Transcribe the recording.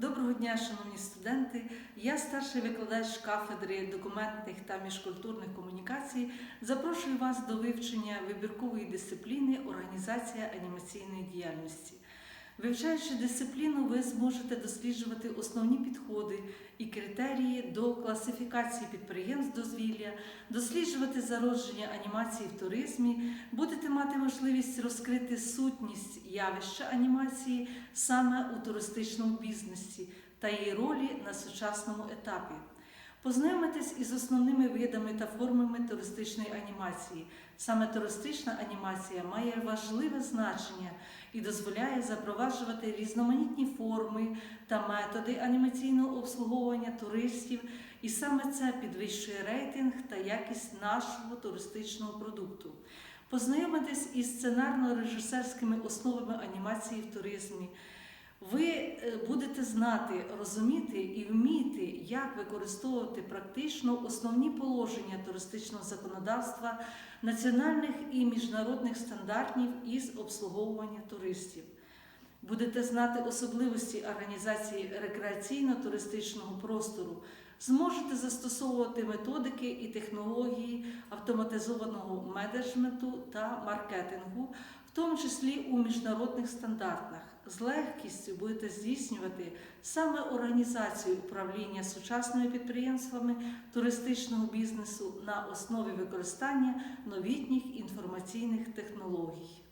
Доброго дня, шановні студенти. Я старший викладач кафедри документних та міжкультурних комунікацій. Запрошую вас до вивчення вибіркової дисципліни організація анімаційної діяльності. Вивчаючи дисципліну, ви зможете досліджувати основні підходи і критерії до класифікації підприємств дозвілля, досліджувати зародження анімації в туризмі, будете мати можливість розкрити сутність явища анімації саме у туристичному бізнесі та її ролі на сучасному етапі. Познайомитись із основними видами та формами туристичної анімації. Саме туристична анімація має важливе значення і дозволяє запроваджувати різноманітні форми та методи анімаційного обслуговування туристів, і саме це підвищує рейтинг та якість нашого туристичного продукту. Познайомитись із сценарно-режисерськими основами анімації в туризмі. Ви е, будете знати, розуміти і вміти, як використовувати практично основні положення туристичного законодавства, національних і міжнародних стандартів із обслуговування туристів. Будете знати особливості організації рекреаційно-туристичного простору, зможете застосовувати методики і технології автоматизованого менеджменту та маркетингу, тому числі у міжнародних стандартах. З легкістю будете здійснювати саме організацію управління сучасними підприємствами туристичного бізнесу на основі використання новітніх інформаційних технологій.